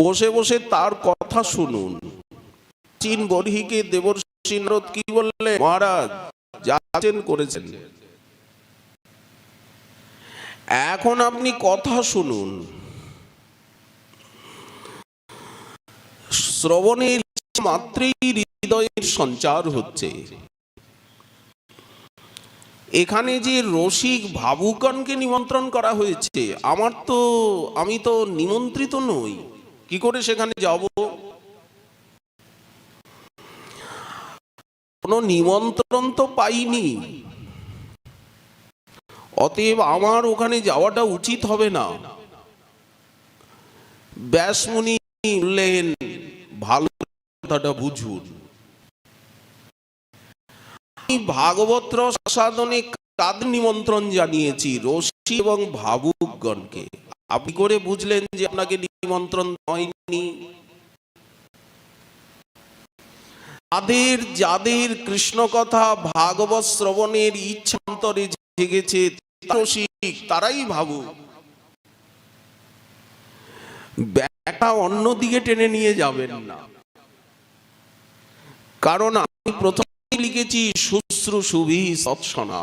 বসে বসে তার কথা শুনুন। চীন বরহিকে দেবর্ষি নারদ কি বললে মহারাজ, যা করেছেন। এখন আপনি কথা শুনুন। শ্রবণের মাত্রেই হৃদয়ের সঞ্চার হচ্ছে। এখানে যে রসিক ভাবুকনকে নিমন্ত্রণ করা হয়েছে, আমার তো, আমি তো নিমন্ত্রিত নই। কি করে সেখানে যাব? কোনো নিমন্ত্রণ তো পাইনি। অতএব আমার ওখানে যাওয়াটা উচিত হবে না। ব্যাসমুনি বললেন, ভালো কথাটা বুঝুন। ভাগবত সাধনে কাদের নিমন্ত্রণ জানিয়েছি? রশি এবং ভাবুকগণকে। আপনি করে বুঝলেন যে আপনাকে নিমন্ত্রণ হয়নি। যাদের যাদের কৃষ্ণ কথা ভাগবত শ্রবণের ইচ্ছা অন্তরে জেগেছে তারাই ভাবুক। ব্যাটা অন্যদিকে টেনে নিয়ে যাবেন না। কারণ আমি প্রথমে লিখেছি, শুশ্রূষুভি সৎসনা।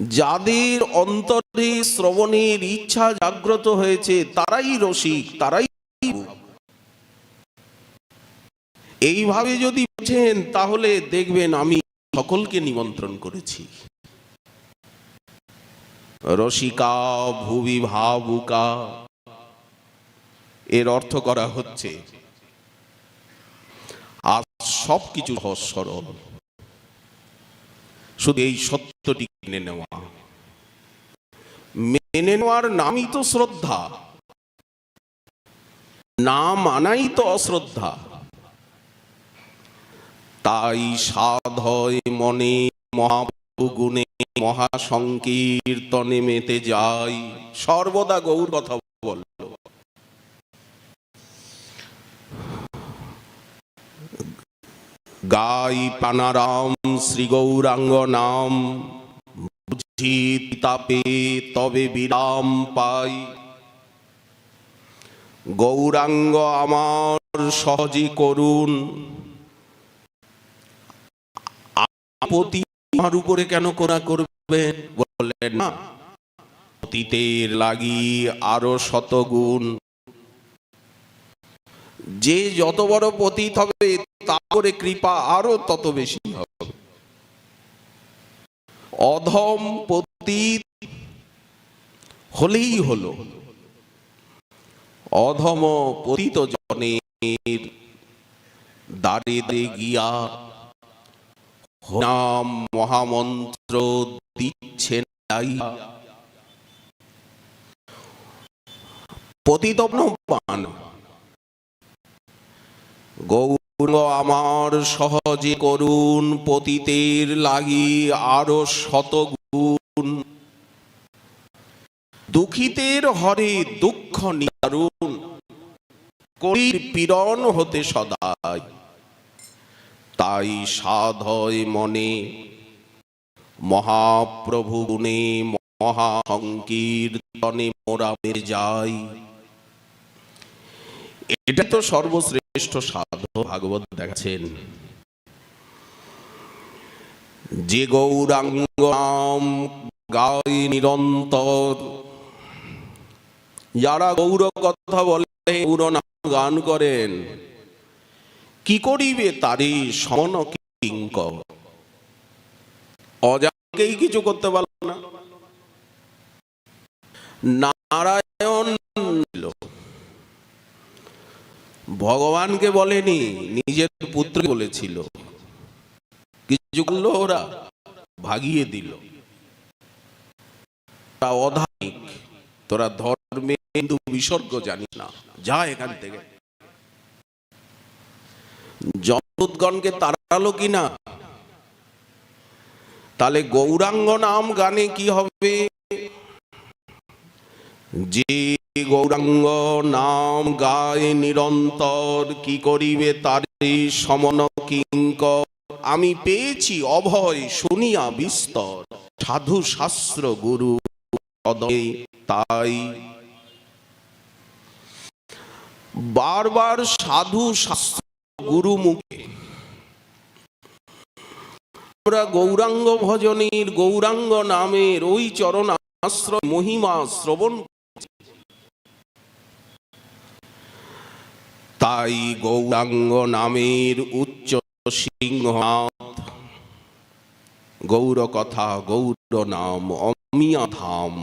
যাদের অন্তরে শ্রবণের ইচ্ছা জাগ্রত হয়েছে, তারাই রসিক, তারাই এইভাবে যদি বুঝেন, তাহলে দেখবেন আমি সকলকে নিমন্ত্রণ করেছি। রসিকা ভুবি ভাবুকা, এর অর্থ করা হচ্ছে, আর সবকিছু সরল। শুধু এই সত্যটি মেনে নেওয়া। মেনে নেওয়ার নামই তো শ্রদ্ধা। না মানাই তো অশ্রদ্ধা। তাই সাধয় মনে মহাগুণে মহাসংকীর্তনে মেতে যাই। সর্বদা গৌর কথা বলল গাই পানারাম শ্রী গৌরাঙ্গ নাম। বুঝি তাপে তবে বিরাম পাই। গৌরাঙ্গ আমার সহজে করুন। আপত্তি আমার উপরে কেন করা করবেন বললেন না। অতীতের লাগি আরও শতগুণ। যে যত বড় পতীত হবে তারপরে কৃপা আরও তত বেশি হবে অধম পতিত হলেই হলো অধম পতিত জনের দাঁড়ে গিয়া নাম মহামন্ত্র দিচ্ছেন। পতিত পান গৌর আমার সহজে করুন পতিতের লাগি আরও শতগুণ। দুঃখিতের হরে দুঃখ নিবারুন করির পীড়ন হতে সদাই। তাই সাধয় মনে মহাপ্রভু গুণে মহাসংকীর্তনে মোরামে যাই। এটা তো সর্বশ্রেষ্ঠ। সাধু ভাগবত দেখাচ্ছেন। যে গৌরাঙ্গ নাম গায় নিরন্তর। যারা গৌর কথা বলে, গৌর নাম গান করেন, কি করিবে তারই সমন কিঙ্ক অজাকেই কিছু করতে পারল না। নারায়ণ। ভগবানকে বলেনি, নিজের পুত্র বলেছিল। কিছু করল ওরা, ভাগিয়ে দিল। তা অধার্মিক, তোরা ধর্মে হিন্দু বিসর্গ জানিস না, যা এখান থেকে। জগৎগণকে তাড়ালো কিনা তাহলে গৌরাঙ্গ নাম গানে কি হবে? যে গৌরাঙ্গ নাম গায় নিরন্তর, কি করিবে তারে সমন কিঙ্ক আমি পেয়েছি অভয় শুনিয়া বিস্তর, সাধু শাস্ত্র গুরু তাই। বারবার সাধু শাস্ত্র গুরু মুখে। আমরা গৌরাঙ্গ ভজনীর গৌরাঙ্গ নামের ওই চরণ আশ্রয় মহিমা শ্রবণ তাই গৌরাঙ্গ নামের উচ্চ সিংহনাথ গৌর কথা গৌর নাম, অমিয়া ধাম।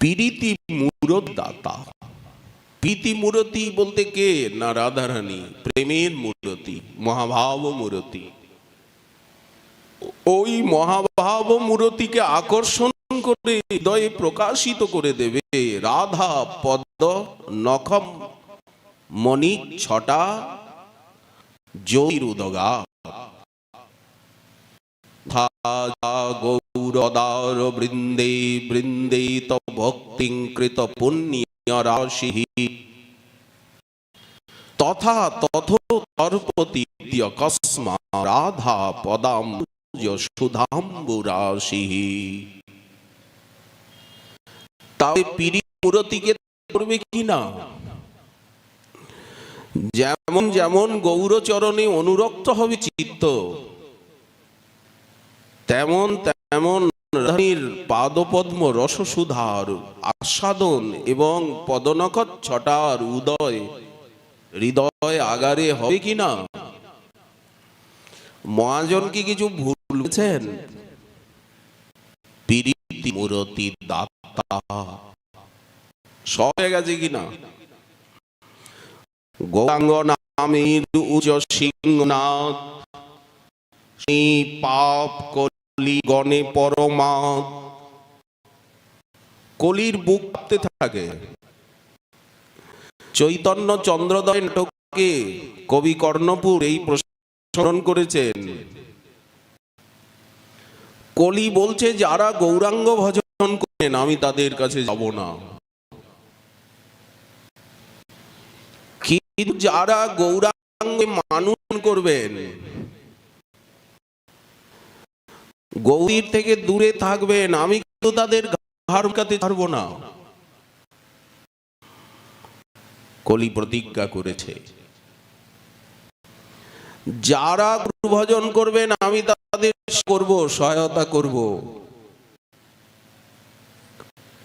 পীড়িতি মূরদাতা প্রীতি মূরতি বলতে কে? না রাধারানী, প্রেমের মূরতি, মহাভাব মূরতি। ওই মহাভাব মূরতিকে আকর্ষণ করে, হৃদয়ে প্রকাশিত করে দেবে রাধা পদ্ম নখম মণি ছটা জ্যোতিরুদগা। গৌরদার বৃন্দে বৃন্দে ত ভক্তি কৃত পুণ্য রাশি। তথা তথ তর্পতি কস্মা রাধা পদাম সুধাম্বুরাশি তাই পিড়ি মূরতিকে করবে কি না? যেমন যেমন গৌরচরণে অনুরক্ত হবে চিত্ত, তেমন তেমন রাধারানীর পাদপদ্ম রসসুধার, আস্বাদন এবং পদনখত ছটার উদয়, হৃদয় আগারে হবে কি না? মহাজন কি কিছু ভুলছেন প্রীতি মূরতি দাতা। সব হয়ে গেছে কিনা? গৌরাঙ্গ নামের উচ্চ সিংহনাথ, সেই পাপ কলি গণে পরমা কলির বুক থাকে। চৈতন্য চন্দ্রদয় নাটকে কবি কর্ণপুর এই প্রশ্ন করেছেন। কলি বলছে, যারা গৌরাঙ্গ ভজন করেন, আমি তাদের কাছে যাব না। কিন্তু যারা গৌরাঙ্গে মানুষ করবেন, গৌরীর থেকে দূরে থাকবেন, আমি কিন্তু তাদের ঘাড় কাতে ছাড়বো না। কলি প্রতিজ্ঞা করেছে। যারা ভজন করবেন, আমি তাদের করব, সহায়তা করব।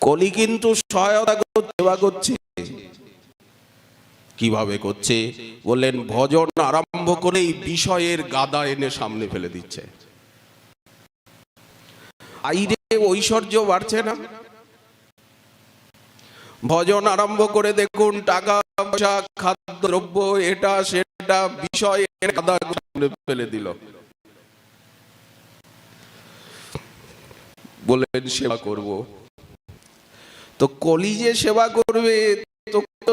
কলি কিন্তু সহায়তা সেবা করছে। কীভাবে করছে? বললেন, ভজন আরম্ভ করেই বিষয়ের গাদা এনে সামনে ফেলে দিচ্ছে। ঐশ্বর্য বাড়ছে না? ভজন আরম্ভ করে দেখুন, টাকা, পয়সা, খাদ্য, দ্রব্য, এটা, সেটা, বিষয়ের গাদা সামনে ফেলে দিল। বললেন, সেবা করব। তো কলি যে সেবা করবে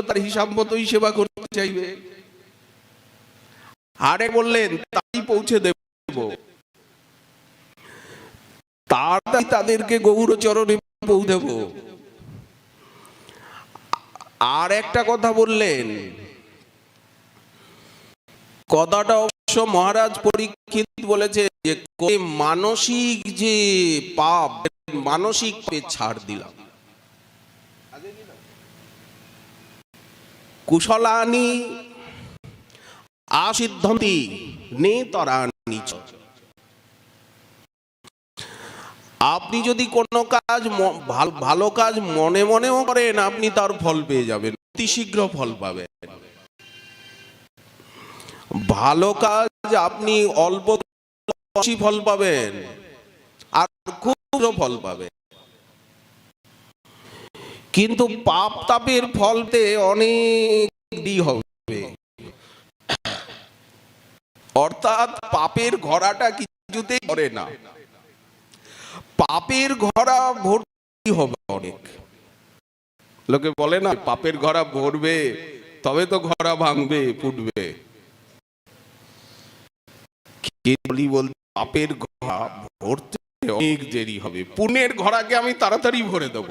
তার হিসাব মতোই সেবা করতে চাইবে। আরে বললেন, তাই পৌঁছে দেব। তাড়াতাড়ি তাদেরকে গৌরচরণে আর একটা কথা বললেন, কথাটা অবশ্য মহারাজ পরীক্ষিত বলেছে যে মানসিক যে পাপ, মানসিক ছাড় দিলাম। কুশলানি আসিদ্ধন্তি নেতরানি। আপনি যদি কোনো কাজ ভাল- কাজ মনে মনেও করেন, আপনি তার ফল পেয়ে যাবেন, অতি শীঘ্র ফল পাবেন ভালো কাজ আপনি অল্প ফল পাবেন, আর খুব ফল পাবেন কিন্তু পাপ তাপের ফলতে অনেক দেরি হবে। অর্থাৎ পাপের ঘোড়াটা কিছুতেই করে না। পাপের ঘোড়া ভর্তি হবে অনেক। লোকে বলে না, পাপের ঘোড়া ভরবে, তবে তো ঘোড়া ভাঙবে ফুটবে বলি বলতে পাপের ঘোড়া ভরতে অনেক দেরি হবে। পুনের ঘোড়াকে আমি তাড়াতাড়ি ভরে দেব।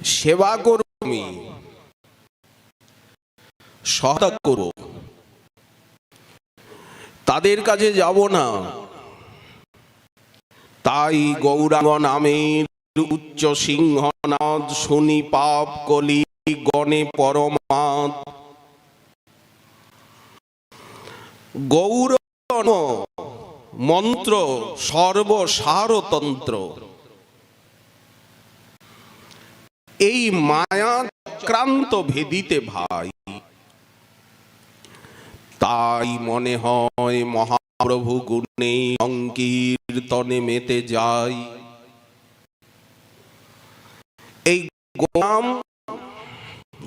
সেবা কর্মী সহায়তা করব তাদের কাছে যাব না। তাই গৌরাঙ্গ নামের উচ্চ সিংহনাদ শুনি পাপ কলি গণে পরমাদ। গৌর মন্ত্র সর্বসারতন্ত্র। এই মায়া চক্রান্ত ভেদিতে ভাই। তাই মনে হয় মহাপ্রভু গুণে সংকীর্তনে মেতে যাই। এই গোলাম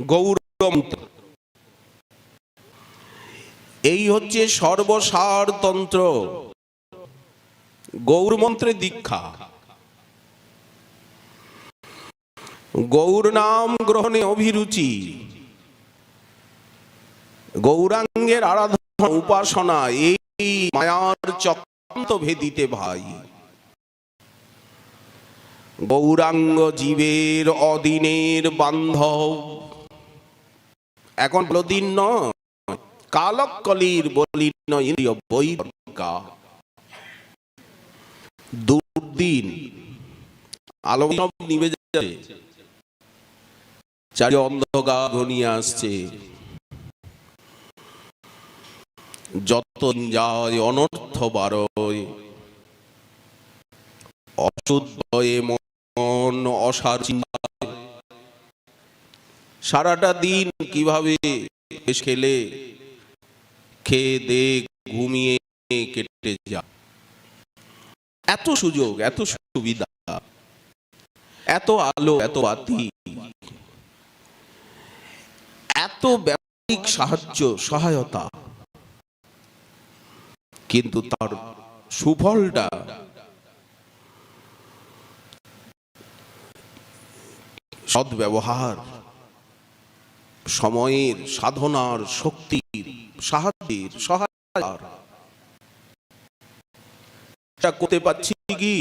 গৌরমন্ত্র এই হচ্ছে সর্বসার তন্ত্র গৌরমন্ত্রে দীক্ষা। গৌর নাম গ্রহণে অভিরুচি। গৌরাঙ্গের আরাধনা উপাসনা, এই মায়ার চক্রান্ত ভেদিতে ভাই। গৌরাঙ্গ জীবের অদিনের বান্ধব। এখন দিন নয়, কালকলির বলিন দুর্দিন আলো নিভে যাচ্ছে চারি অন্ধকার ঘনিয়ে আসছে। যত যায় অনর্থ বারয় অশুদ্ধয়ে মন অসার সারাটা দিন কীভাবে খেলে, খেয়ে দে ঘুমিয়ে কেটে যা এত সুযোগ, এত সুবিধা, এত আলো, এত বাতি এত ব্যবহারিক সাহায্য, সহায়তা। কিন্তু তার সুফলটা সদ্ব্যবহার, সময়ের সাধনার শক্তির সাহায্যের সহায়তার। করতে পারছি কি?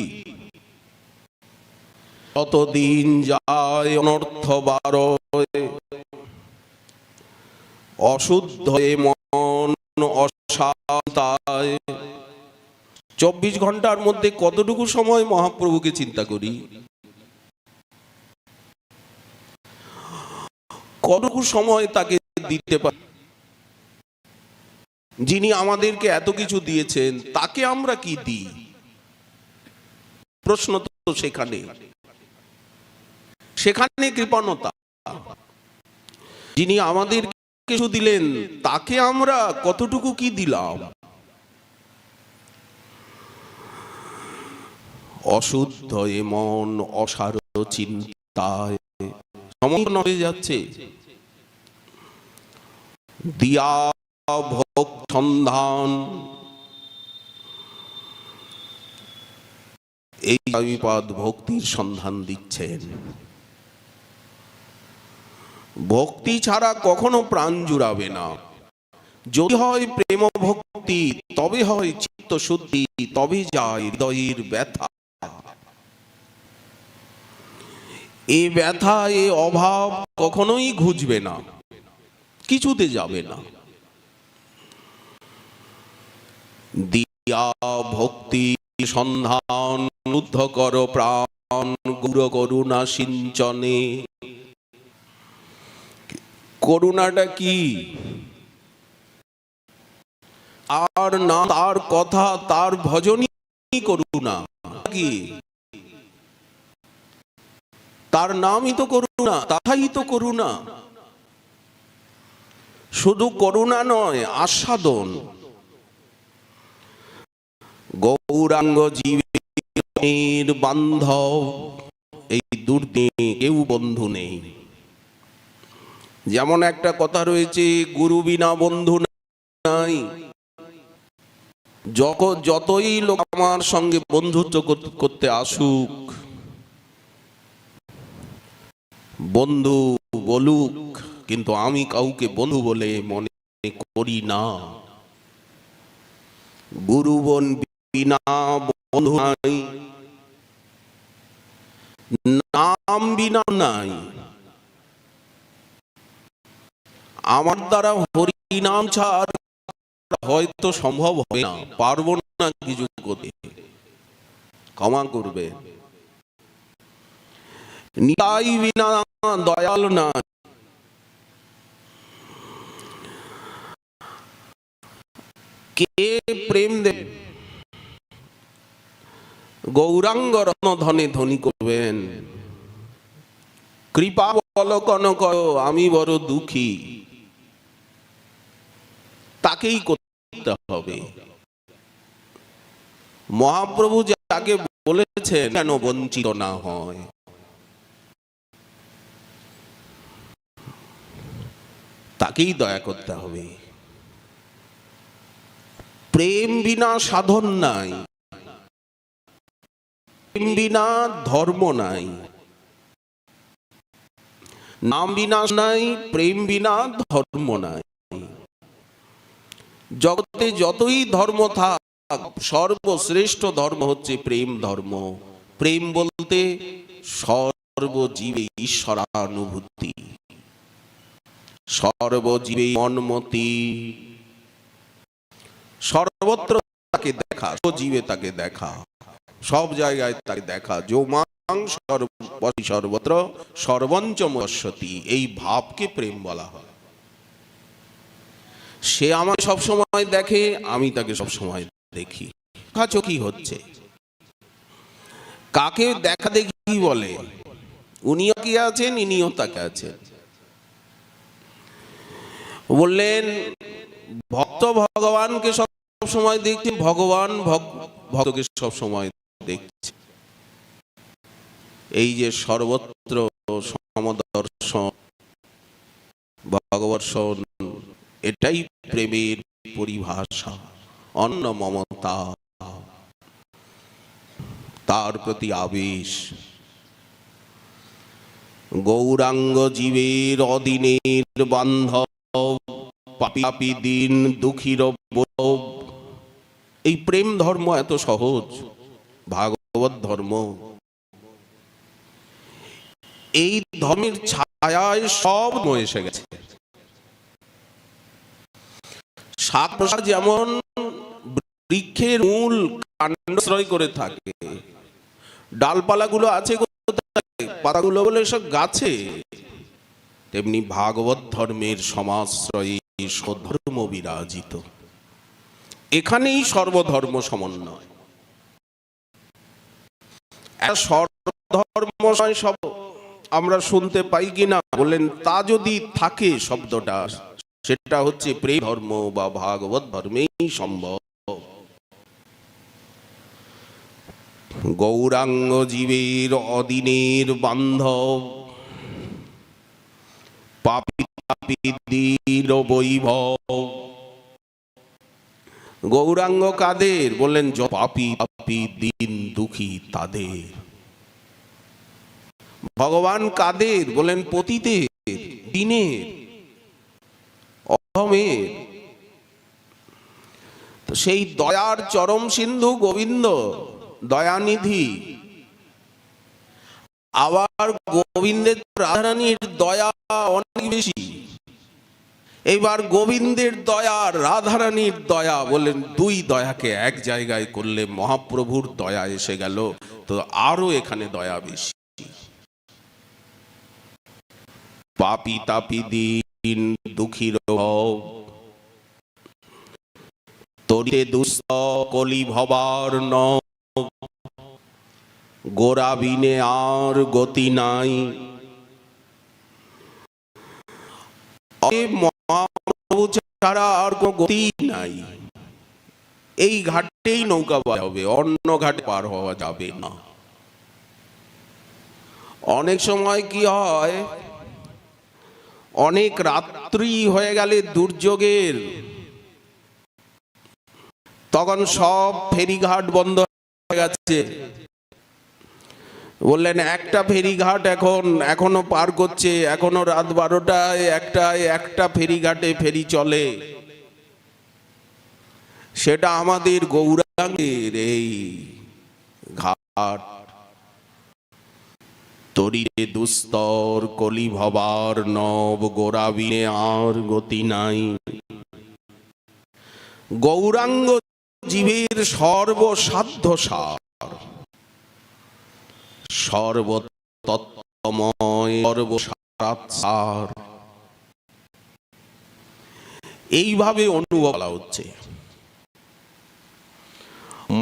ততদিন যায় অনর্থ বারয় অশুদ্ধ মন অশান্তায়। চব্বিশ ঘণ্টার মধ্যে কতটুকু সময় মহাপ্রভুকে চিন্তা করি? কতটুকু সময় তাকে দিতে পারি? যিনি আমাদেরকে এত কিছু দিয়েছেন, তাকে আমরা কি দিই? প্রশ্ন তো সেখানে। সেখানে কৃপণতা। যিনি আমাদের কিছু দিলেন, তাকে আমরা কতটুকু কি দিলাম? অশুদ্ধ এ মন অসার চিন্তায় সমগ্র হয়ে যাচ্ছে। দিয়া ভোগ সন্ধান। এই ভক্তির সন্ধান দিচ্ছেন। ভক্তি ছাড়া কখনো প্রাণ জুড়াবে না। যদি হয় প্রেম ভক্তি, তবে হয় চিত্ত শুদ্ধি, তবে যায় হৃদয়ের ব্যথা। এ ব্যথা, এ অভাব কখনোই ঘুচবে না, কিছুতে যাবে না। দিয়া ভক্তি, সন্ধান উদ্ধ কর প্রাণ, গুর করুণা সিঞ্চনে। করুণাটা কি? আর না, তার কথা, তার ভজনই করুণা। কি? তার নামই তো করুণা, তাহাই তো করুণা। শুধু করুণা নয়, আস্বাদন। গৌরাঙ্গ জীবের বান্ধব, এই দুর্দিনে কেউ বন্ধু নেই। যেমন একটা কথা রয়েছে, গুরু বিনা বন্ধু নাই। যত, যতই লোক আমার সঙ্গে বন্ধুত্ব করতে আসুক, বন্ধু বলুক, কিন্তু আমি কাউকে বন্ধু বলে মনে করি না। গুরু বন বিনা বন্ধু নাই, নাম বিনা নাই। আমার দ্বারা হরি নাম ছাড় হয়তো সম্ভব হবে না, পারব না কিছু করতে। ক্ষমা করবে। দয়াল না কে প্রেম দেব গৌরাঙ্গ রত্ন ধনে ধনী করবেন। কৃপা বল কনক, আমি বড় দুঃখী। তাকেই করতে হবে। মহাপ্রভু যাকে বলেছেন কেন বঞ্চিত না হয়। তাকেই দয়া করতে হবে। প্রেম বিনা সাধন নাই। প্রেম বিনা ধর্ম নাই। নাম বিনা নাই, প্রেম বিনা ধর্ম নাই। জগতে যতই ধর্ম থাক, সর্বশ্রেষ্ঠ ধর্ম হচ্ছে প্রেম ধর্ম। প্রেম বলতে সর্বজীবে ঈশ্বরানুভূতি। সর্বজীবে মনমতি। সর্বত্র তাকে দেখা সজীবে তাকে দেখা। সব জায়গায় তাকে দেখা। যো মাং সর্ব- সর্বত্র, সর্বঞ্চমস্বতী। এই ভাবকে প্রেম বলা হয়। সে আমাকে সব সময় দেখে, আমি তাকে সব সময় দেখি কি হচ্ছে? কাকে দেখা দেখি বলে? উনিও কি আছেন, ইনিও তাকে আছেন। বললেন, ভক্ত ভগবানকে সব সময় দেখছে, ভগবান ভক- ভক্তকে সব সময় দেখছে। এই যে সর্বত্র সমদর্শন, ভগবর্ষণ এটাই প্রেমের পরিভাষা অন্য মমতা। তার প্রতি আবেশ। গৌরাঙ্গ জীবের অদিনের বান্ধব, পাপি দিন দুঃখীর এই প্রেম ধর্ম এত সহজ, ভাগবত ধর্ম। এই ধর্মের ছায়ায় সব এসে গেছে। সাত প্রসাদ যেমন বৃক্ষের মূল কাণ্ডশ্রয় করে থাকে, ডালপালাগুলো আছে? পাতাগুলো বলে সব গাছে। তেমনি ভাগবত ধর্মের সমাশ্রয়ে সধর্ম বিরাজিত। এখানেই সর্বধর্ম সমন্বয়। সর্বধর্ম সব আমরা শুনতে পাই কিনা বলেন, তা যদি থাকে শব্দটা। সেটা হচ্ছে প্রেম ধর্ম বা ভাগবত ধর্মেই সম্ভব। গৌরাঙ্গ জীবের অদিনের বান্ধব, পাপি পাপি দীর বৈভব। গৌরাঙ্গ কাদের? বললেন পাপি পাপি দিন দুঃখী তাদের। ভগবান কাদের? বলেন পতিতের দিনের। তো সেই দয়ার চরম সিন্ধু গোবিন্দ, দয়ানিধি, আবার গোবিন্দের রাধারানীর দয়া অনেক বেশি। এইবার গোবিন্দের দয়া, রাধারানীর দয়া বললেন, দুই দয়াকে এক জায়গায় করলে মহাপ্রভুর দয়া এসে গেল, তো আরও এখানে দয়া বেশি। পাপি তাপি দিন দুঃখীর তরিতে দুঃস্থ কলি ভবার ন গোরা বিনে আর গতি নাই। ছাড়া আর কোনো গতি নাই। এই ঘাটেই নৌকা পার হবে, অন্য ঘাটে পার হওয়া যাবে না। অনেক সময় কি হয় অনেক রাত্রি হয়ে গেলে দুর্যোগের। তখন সব ফেরিঘাট বন্ধ হয়ে গেছে। বললেন, একটা ফেরিঘাট এখন, এখনও পার করছে, এখনও রাত বারোটায় একটায় একটা ফেরিঘাটে ফেরি চলে। সেটা আমাদের গৌরাঙ্গের এই ঘাট। তরিরে দুস্তর কলি ভবার নব গোরাবিনে আর গতি নাই। গৌরাঙ্গ জীবের সর্বসাধ্য সার সর্বতত্ত্ব সময় সর্বসার এইভাবে অনুভব করা হচ্ছে।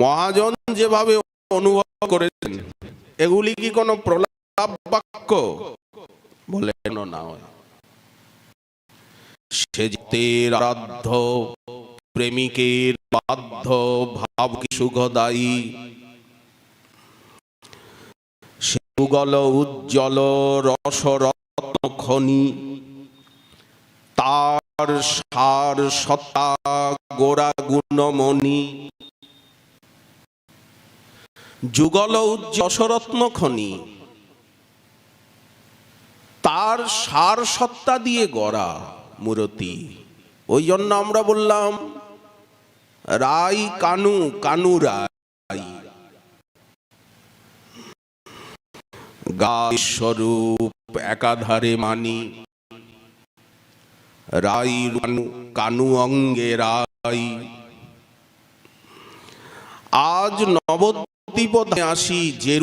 মহাজন যেভাবে অনুভব করেছেন, এগুলি কি কোনো প্রলাপ? বাক্য বলেন না সে জিতের আরাধ্য, প্রেমিকের বাধ্য, ভাব কি সুখদায়ী? সে যুগল উজ্জ্বল রসরত্ন খনি তার সার সত্তা গোড়া গুণমণি যুগল যশরত্ন খনি তার সার সত্তা দিয়ে গড়া মূরতি। ওই জন্য আমরা বললাম, রাই কানু কানু রাই। গায় স্বরূপ একাধারে মানি, রাই কানু অঙ্গে রাই। আজ নবদ্বীপে আসি যে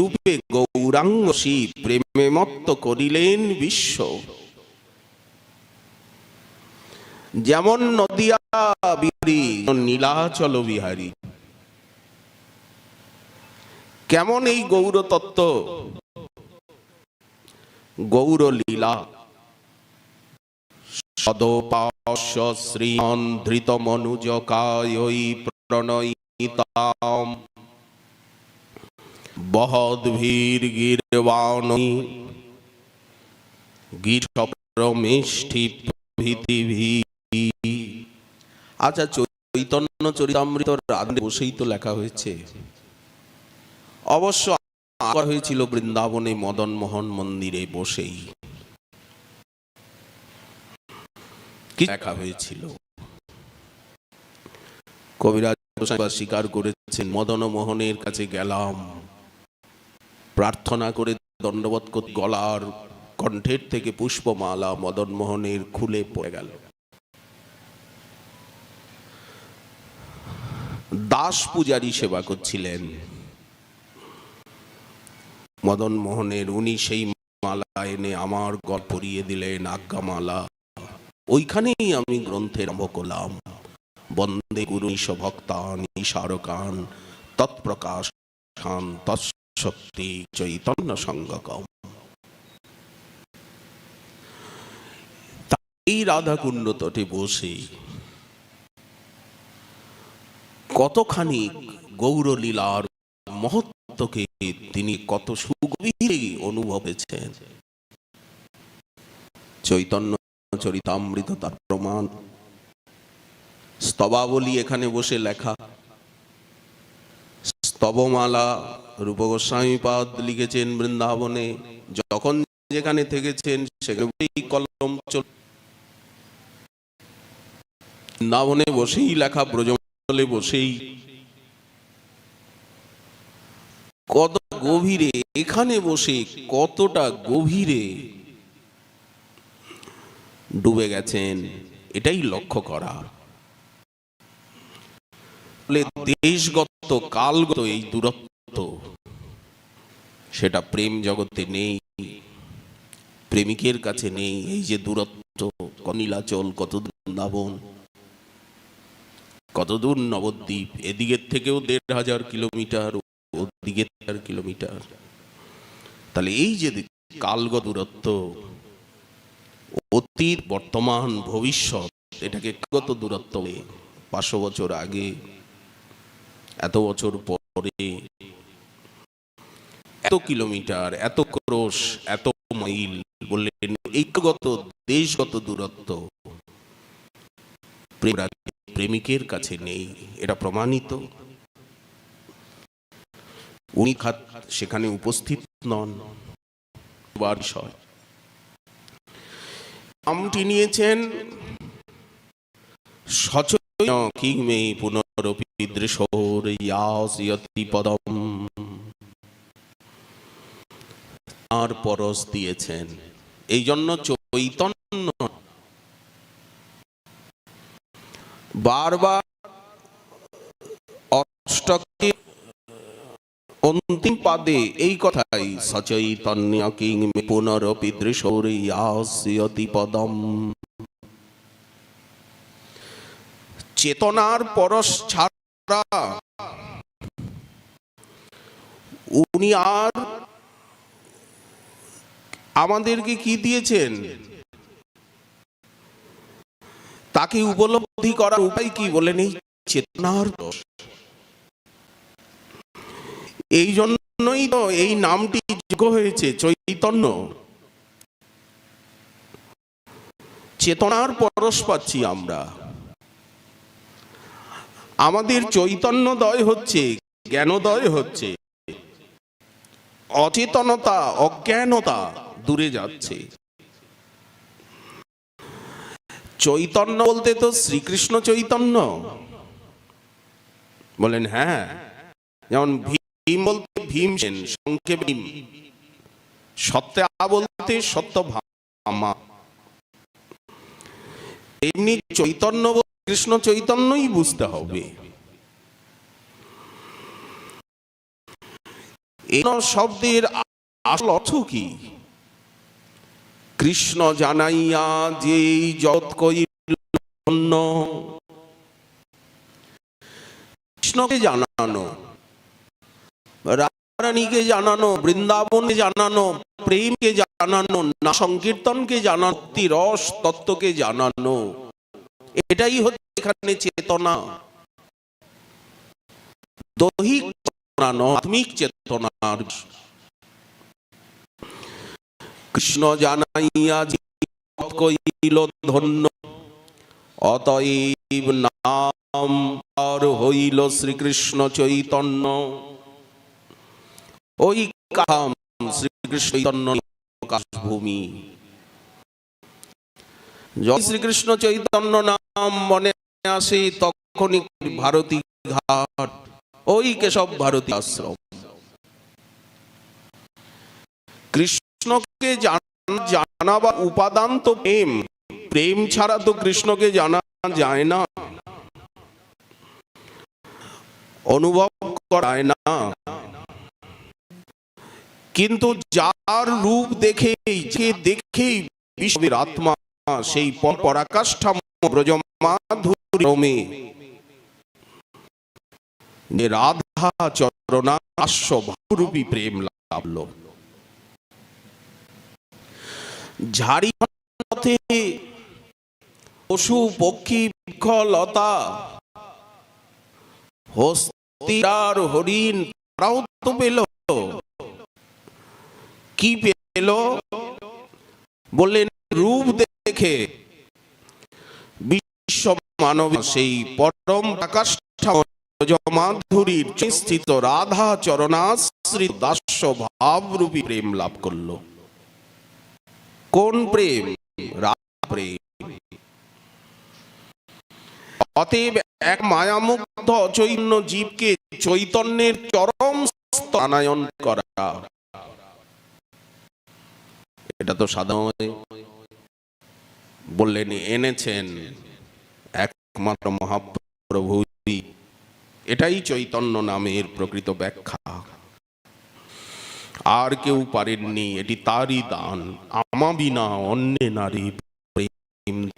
প্রেমে মত্ত করিলেন বিশ্ব। যেমন নদিয়া বিহারী নীলাচল বিহারী। কেমন এই গৌর তত্ত্ব গৌর লীলা সদোপাস্য শ্রীমন ধৃত মনুজ কায়ই প্রণয়িতাম। বহদ ভীর গিরবাণী গিরমিষ্টি প্রভৃতি আচ্ছা চৈতন্য চরিতামৃত রাধে বসেই তো লেখা হয়েছে। অবশ্য আঁকা হয়েছিল বৃন্দাবনে মদন মোহন মন্দিরে বসেই। লেখা হয়েছিল? কবিরাজ স্বীকার করেছেন, মদন মোহনের কাছে গেলাম। প্রার্থনা করে দণ্ডবোধ গলার কণ্ঠের থেকে পুষ্পমালা মদন মোহনের খুলে পড়ে গেল। দাস পূজারী সেবা করছিলেন। মদন মোহনের উনি সেই মালা এনে আমার গল্প পরিয়ে দিলেন, আজ্ঞামালা। ওইখানেই আমি গ্রন্থের আরম্ভ করলাম। বন্দে গুরু ভক্তানি স্মারকান তৎপ্রকাশ তৎশক্তি চৈতন্য সঙ্গকম। এই রাধাকুণ্ড তটে বসে কতখানি গৌরলীলার মহত্বকে তিনি কত সুগভীরে অনুভবেছেন। চৈতন্য চরিতামৃত তার প্রমাণ। স্তবাবলী এখানে বসে লেখা। স্তবমালা রূপ গোস্বামীপাদ লিখেছেন বৃন্দাবনে। যখন যেখানে থেকেছেন সেখানে কলম চল বৃন্দাবনে বসেই লেখা ব্রজমলে বসেই। কত গভীরে, এখানে বসে কতটা গভীরে ডুবে গেছেন, এটাই লক্ষ্য করা। দেশগত, কালগত এই দূরত্ব, সেটা প্রেম জগতে নেই, প্রেমিকের কাছে নেই, এই যে দূরত্ব কনীলাচল কত বৃন্দাবন, কত দূর নবদ্বীপ, এদিকের থেকেও দেড় হাজার কিলোমিটার ওদিকে কিলোমিটার। তাহলে এই যে কালগত দূরত্ব, অতীত, বর্তমান, ভবিষ্যৎ, এটাকে কত দূরত্ব পাঁচশো বছর আগে এত বছর পরে, এত কিলোমিটার, এত ক্রোশ, এত মাইল বললেন এইগত দেশগত দূরত্ব। প্রেমিকের কাছে নেই, এটা প্রমাণিত। উনি খাত সেখানে উপস্থিত নন। নামটি নিয়েছেন কিংমে পুনরপি দৃশোর ইয়াসিয়তি আর পরশ দিয়েছেন। এই জন্য চৈতন্য বারবার অষ্টকে অন্তিম পাদে এই কথাই, সচৈতন্য কিং পুনরপি দৃশৌরিয়াস্যতি পদম। চেতনার পরশ ছাড়া। উনি আর আমাদেরকে কি দিয়েছেন? তাকে উপলব্ধি করার উপায় কি বলেন এই চেতনার পরশ। এই জন্যই তো এই নামটি যোগ্য হয়েছে, চৈতন্য। চেতনার পরশ পাচ্ছি আমরা। আমাদের চৈতন্যদয় হচ্ছে, জ্ঞানোদয় হচ্ছে। অচেতনতা, অজ্ঞানতা দূরে যাচ্ছে। চৈতন্য বলতে তো শ্রীকৃষ্ণ চৈতন্য। বলেন হ্যাঁ। যেমন ভীম বলতে ভীম সেন, সংক্ষেপ ভীম। সত্যা বলতে সত্য ভামা এমনি চৈতন্য কৃষ্ণ চৈতন্যই বুঝতে হবে। শব্দের আসল অর্থ কি? কৃষ্ণ জানাইয়া যে যত কইল কৃষ্ণকে জানানো রানীকে জানানো, বৃন্দাবনকে জানানো, প্রেমকে জানানো না সংকীর্তনকে জানানো রস তত্ত্বকে জানানো। এটাই হচ্ছে এখানে চেতনা। দৈহিক চেতনা নয়, আত্মিক চেতনার। কৃষ্ণ জানাইয়া কইল ধন্য অতএব নাম আর হইল শ্রীকৃষ্ণ চৈতন্য। ওই কাম শ্রীকৃষ্ণ চৈতন্য প্রকাশ ভূমি। যখন শ্রীকৃষ্ণ চৈতন্য নাম মনে আসে তখনই ভারতী ঘাট। ওই কেশব ভারতী আশ্রম। কৃষ্ণকে জান- জানাবা উপাদান তো প্রেম। প্রেম ছাড়া তো কৃষ্ণকে জানা যায় না। অনুভব করায় না। কিন্তু যার রূপ দেখেই, যে দেখেই বিশ্বের আত্মা সেই পরাকাষ্ঠা ব্রজমাধুরমে। যে রাধা চরণাশ্ব ভাবরূপী প্রেম লাভল। ঝাড়ি পথে পশু, পক্ষী বৃক্ষ লতা হস্তিরার হরিণ, তারাও তো পেল। কি পেল? বললেন, রূপ দেখে বিশ্ব মানব সেই পরম আকাষ্ঠা মাধুরীর স্থিত রাধা চরণাশ্রিত দাস্য ভাবরূপী প্রেম লাভ করল। কোন প্রেম? প্রেম। অতএব এক মায়ামুগ্ধ অচৈন্য জীবকে চৈতন্যের চরম স্থানায়ন করা। এটা তো সাধারণ বললেন, এনেছেন একমাত্র মহাপ্রভু এটাই চৈতন্য নামের প্রকৃত ব্যাখ্যা। আর কেউ পারেননি, এটি তারই দান। আমা বিনা অন্যে নারী প্রেম